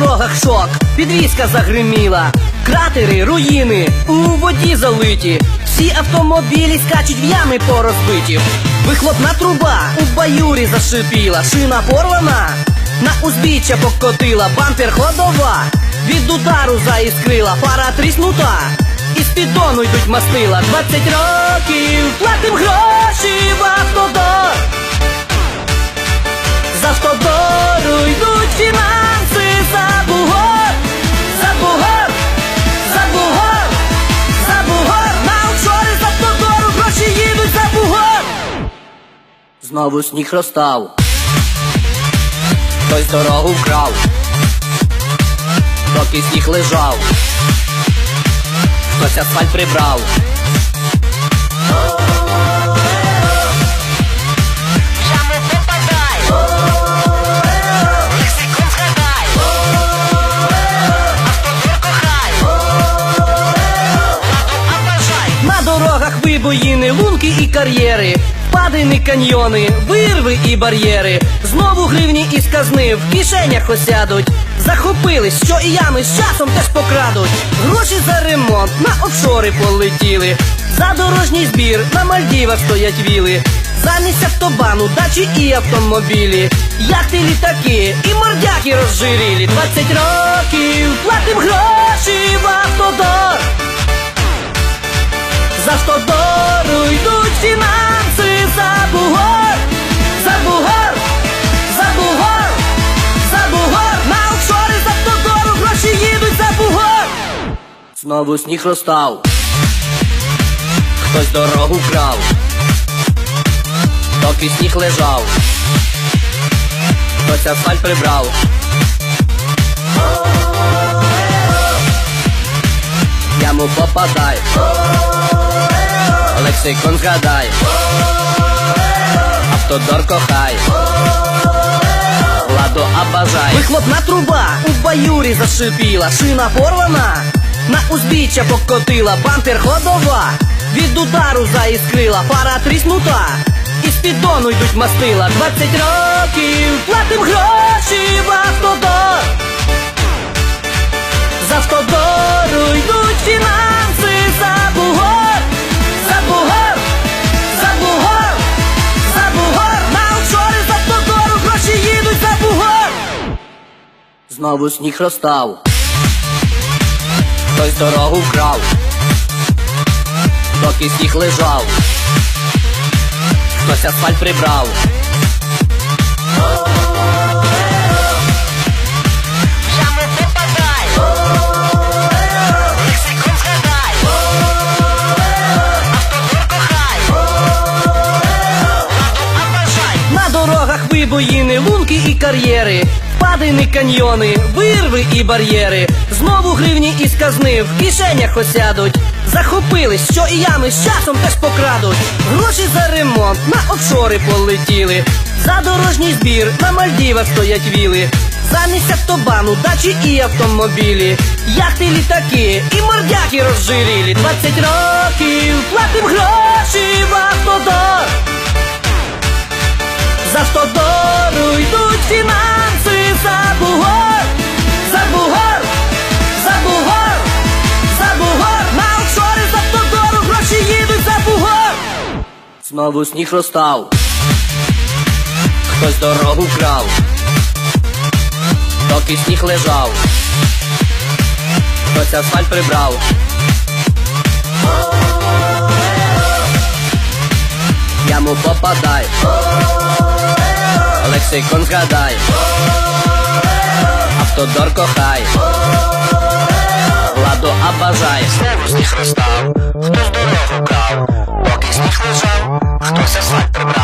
дорогах шок, підвізка загриміла, кратери, руїни, у воді залиті, всі автомобілі скачуть в ями порозбиті. Вихлопна труба у баюрі зашипіла, шина порвана, на узбіччя покотила, бампер ходова, від удару заіскрила, пара тріснута. Із піддону йдуть мастила. 20 років, платим гроші в автодор. Знову сніг розстав. Хтось дорогу вкрав, доки сніг лежав, хтось асфальт прибрав. Дорогах вибоїни, лунки і кар'єри, впадини, каньйони, вирви і бар'єри. Знову гривні із казни в кишенях осядуть. Захопились, що і ями з часом теж покрадуть. Гроші за ремонт на офшори полетіли. За дорожній збір на Мальдівах стоять віли. Замість автобану, дачі і автомобілі. Яхти, літаки і мордяки розжирілі. 20 років платим гроші в автодор. За автодору Знову сніг розстав, хтось дорогу крав, доки сніг лежав, хтось асфальт прибрав. Яму попадай. Лексикон згадай, автодор кохай, ладо обожай. Вихлопна труба у баюрі зашипіла, шина порвана, на покотила, бампер ходова, від удару заіскрила, пара тріснута. Із піддону йдуть мастила 20 років, платим гроші в автодор. З автодору йдуть фінанси за бугор, за бугор, за бугор, за бугор, на офшори з автодору гроші їдуть за бугор. Знову сніг розстав, хтось дорогу вкрав, доки сніг лежав, хтось асфальт прибрав. Вибоїни, лунки і кар'єри, впадини, каньйони, вирви і бар'єри. Знову гривні із казни в кишенях осядуть. Захопились, що і ями з часом теж покрадуть. Гроші за ремонт на офшори полетіли. За дорожній збір на Мальдівах стоять віли. Замість автобану, дачі і автомобілі. Яхти, літаки і мордяки розжирілі. 20 років Знову сніг розстав, хтось дорогу крав, доки сніг лежав, хтось асфальт прибрав. Яму попадай. Лексикон згадай, автодор кохай, ладо обожай. Знову сніг розстав Хтось дорогу крав Поки сніг лежав Хтось асфальт прибрав Знову сніг розстав